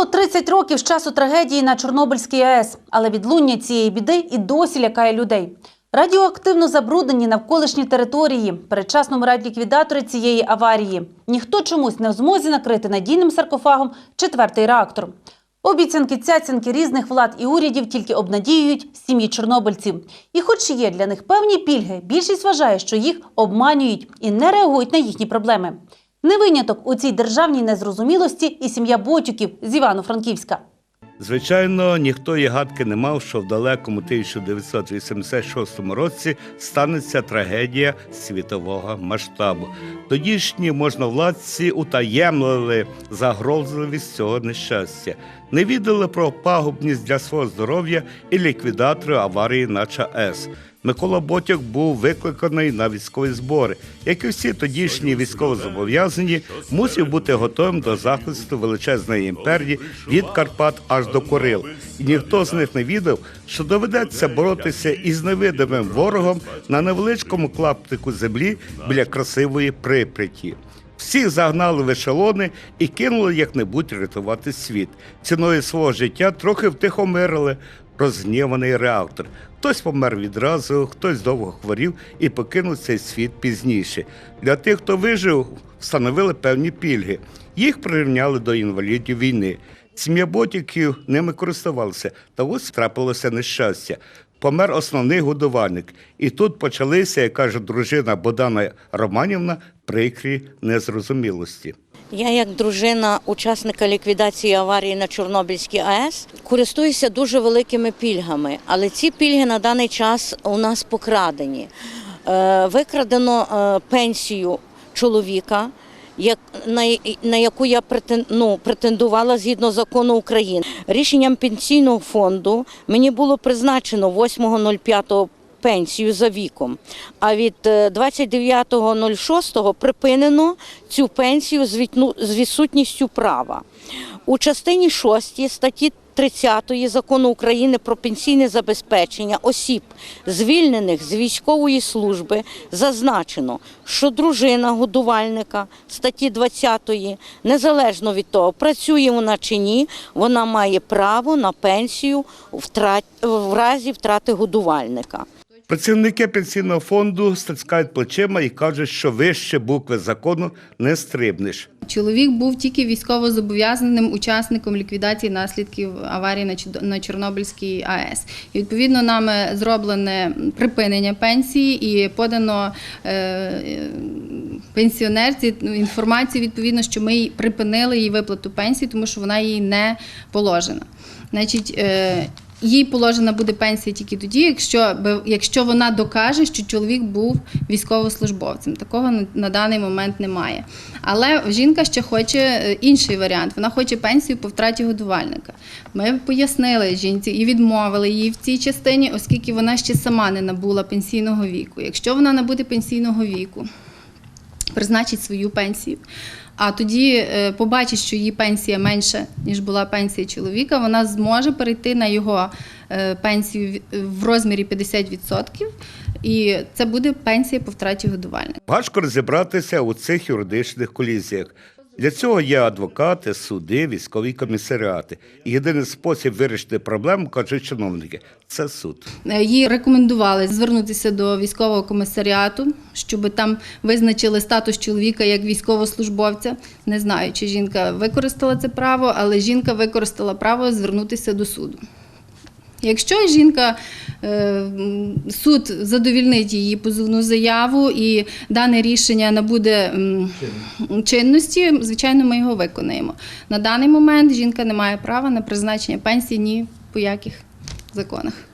Минуло 30 років з часу трагедії на Чорнобильській АЕС, але відлуння цієї біди і досі лякає людей. Радіоактивно забруднені навколишні території, передчасно вмирають ліквідатори цієї аварії. Ніхто чомусь не в змозі накрити надійним саркофагом четвертий реактор. Обіцянки цяцянки різних влад і урядів тільки обнадіюють сім'ї чорнобильців. І хоч є для них певні пільги, більшість вважає, що їх обманюють і не реагують на їхні проблеми. Не виняток у цій державній незрозумілості і сім'я Ботюків з Івано-Франківська. Звичайно, ніхто і гадки не мав, що в далекому 1986 році станеться трагедія світового масштабу. Тодішні можновладці утаємлили загрозливість цього нещастя, не віддали про пагубність для свого здоров'я і ліквідатори аварії на ЧАЕС. Микола Ботяк був викликаний на військові збори. Як і всі тодішні військовозобов'язані, мусив бути готовим до захисту величезної імперії від Карпат аж до Курил. І ніхто з них не відав, що доведеться боротися із невидимим ворогом на невеличкому клаптику землі біля красивої Прип'яті. Всіх загнали в ешелони і кинули як-небудь рятувати світ. Ціною свого життя трохи втихомирили розгніваний реактор. Хтось помер відразу, хтось довго хворів і покинув цей світ пізніше. Для тих, хто вижив, встановили певні пільги. Їх прирівняли до інвалідів війни. Сім'я ботіків ними користувалася, та ось трапилося нещастя. Помер основний годувальник. І тут почалися, як каже дружина Богдана Романівна, прикрі незрозумілості. Я, як дружина учасника ліквідації аварії на Чорнобильській АЕС, користуюся дуже великими пільгами, але ці пільги на даний час у нас покрадені. Е, Викрадено е, пенсію чоловіка, як, на, на яку я ну, претендувала згідно закону України. Рішенням пенсійного фонду мені було призначено 8.05 пенсію за віком. А від е, 29.06 припинено цю пенсію з відсутністю права. У частині 6 статті 30 закону України про пенсійне забезпечення осіб, звільнених з військової служби, зазначено, що дружина годувальника статті 20, незалежно від того, працює вона чи ні, вона має право на пенсію в разі втрати годувальника. Працівники пенсійного фонду стискають плечима і кажуть, що вище букви закону не стрибнеш. Чоловік був тільки військовозобов'язаним учасником ліквідації наслідків аварії на Чорнобильській АЕС. І відповідно нами зроблене припинення пенсії і подано е, пенсіонерці інформацію відповідно, що ми припинили їй виплату пенсії, тому що вона їй не положена. Значить, е, їй положена буде пенсія тільки тоді, якщо, якщо вона докаже, що чоловік був військовослужбовцем. Такого на, даний момент немає. Але жінка ще хоче е, інший варіант. Вона хоче пенсію по втраті годувальника. Ми пояснили жінці і відмовили їй в цій частині, оскільки вона ще сама не набула пенсійного віку. Якщо вона набуде пенсійного віку, призначить свою пенсію. А тоді е, побачить, що її пенсія менша, ніж була пенсія чоловіка, вона зможе перейти на його е, пенсію в- в розмірі 50%, і це буде пенсія по втраті годувальника. Важко розібратися у цих юридичних колізіях. Для цього є адвокати, суди, військові комісаріати. І єдиний спосіб вирішити проблему, кажуть чиновники, це суд. Е, Їй рекомендували звернутися до військового комісаріату, щоб там визначили статус чоловіка як військовослужбовця. Не знаю, чи жінка використала це право, але жінка використала право звернутися до суду. Якщо жінка суд задовільнить її позовну заяву і дане рішення набуде чинності, звичайно, ми його виконаємо. На даний момент жінка не має права на призначення пенсії ні по яких законах.